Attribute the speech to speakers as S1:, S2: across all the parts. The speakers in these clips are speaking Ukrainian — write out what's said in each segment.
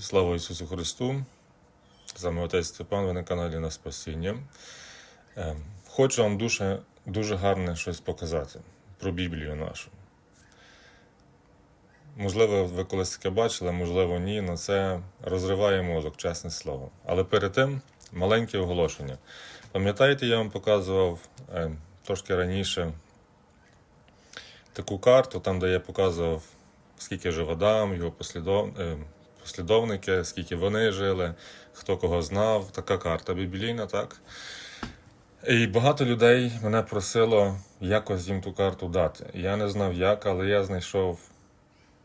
S1: Слава Ісусу Христу! З вами отець Степан, ви на каналі на Спасіння. Е, Хочу вам дуже, дуже гарне щось показати про Біблію нашу. Можливо, ви колись таке бачили, можливо, ні, але це розриває мозок, чесне слово. Але перед тим маленьке оголошення. Пам'ятаєте, я вам показував е, трошки раніше таку карту, там, де я показував, скільки жив Адам, його послідов... послідовники, скільки вони жили, хто кого знав. Така карта біблійна, так? І багато людей мене просило якось їм ту карту дати. Я не знав як, але я знайшов,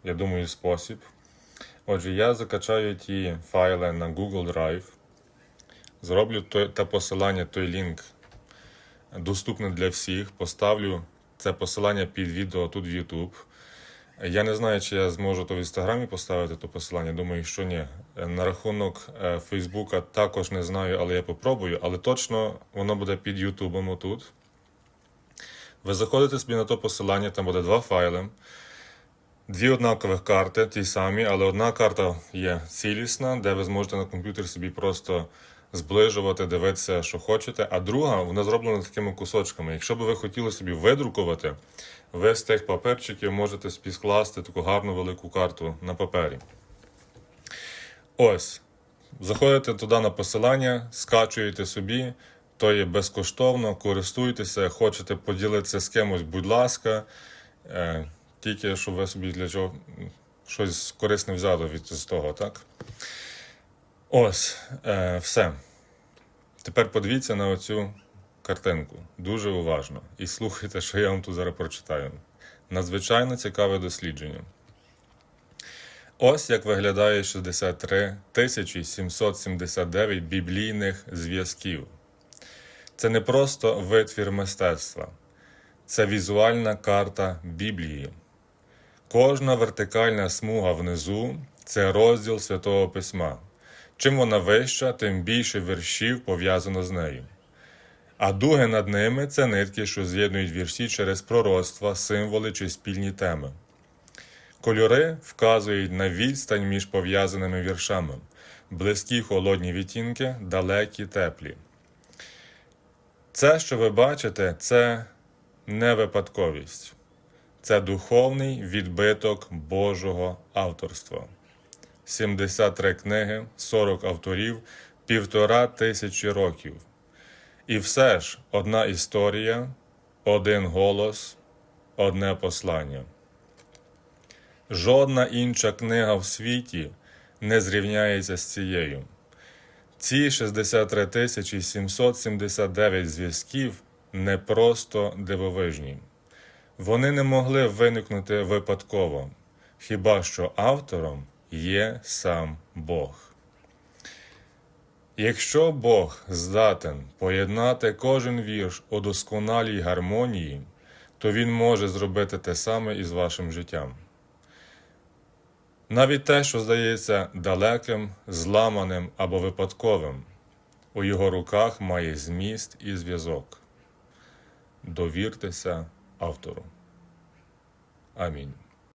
S1: я думаю, спосіб. Отже, я закачаю ті файли на Google Drive, зроблю той, те посилання, той лінк доступне для всіх, поставлю це посилання під відео тут в YouTube. Я не знаю, чи я зможу то в інстаграмі поставити то посилання. Думаю, що ні. Е, На рахунок е, Фейсбука також не знаю, але я попробую. Але точно воно буде під Ютубом отут. Ви заходите собі на то посилання, там буде два файли. Дві однакових карти, ті самі, але одна карта є цілісна, де ви зможете на комп'ютері собі просто зближувати, дивитися, що хочете. А друга, вона зроблена такими кусочками. Якщо б ви хотіли собі видрукувати, ви з тих паперчиків можете собі таку гарну велику карту на папері. Ось. Заходите туди на посилання, скачуєте собі, то є безкоштовно, користуйтеся, хочете поділитися з кимось, будь ласка. Е, тільки щоб ви собі для чого щось корисне взяли від з того, так? Ось, е, все. Тепер подивіться на оцю картинку дуже уважно і слухайте, що я вам тут зараз прочитаю. Надзвичайно цікаве дослідження. Ось як виглядає 63 779 біблійних зв'язків. Це не просто витвір мистецтва, це візуальна карта Біблії. Кожна вертикальна смуга внизу це розділ Святого Письма. Чим вона вища, тим більше віршів пов'язано з нею. А дуги над ними це нитки, що з'єднують вірші через пророцтва, символи чи спільні теми. Кольори вказують на відстань між пов'язаними віршами, близькі холодні відтінки, далекі теплі. Це, що ви бачите, це не випадковість, це духовний відбиток Божого авторства. 73 книги, 40 авторів, півтора тисячі років. І все ж одна історія, один голос, одне послання. Жодна інша книга в світі не зрівняється з цією. Ці 63 тисячі 779 зв'язків не просто дивовижні. Вони не могли виникнути випадково, хіба що автором є сам Бог. Якщо Бог здатен поєднати кожен вірш у досконалій гармонії, то Він може зробити те саме і з вашим життям. Навіть те, що здається далеким, зламаним або випадковим, у його руках має зміст і зв'язок. Довіртеся автору. Амінь.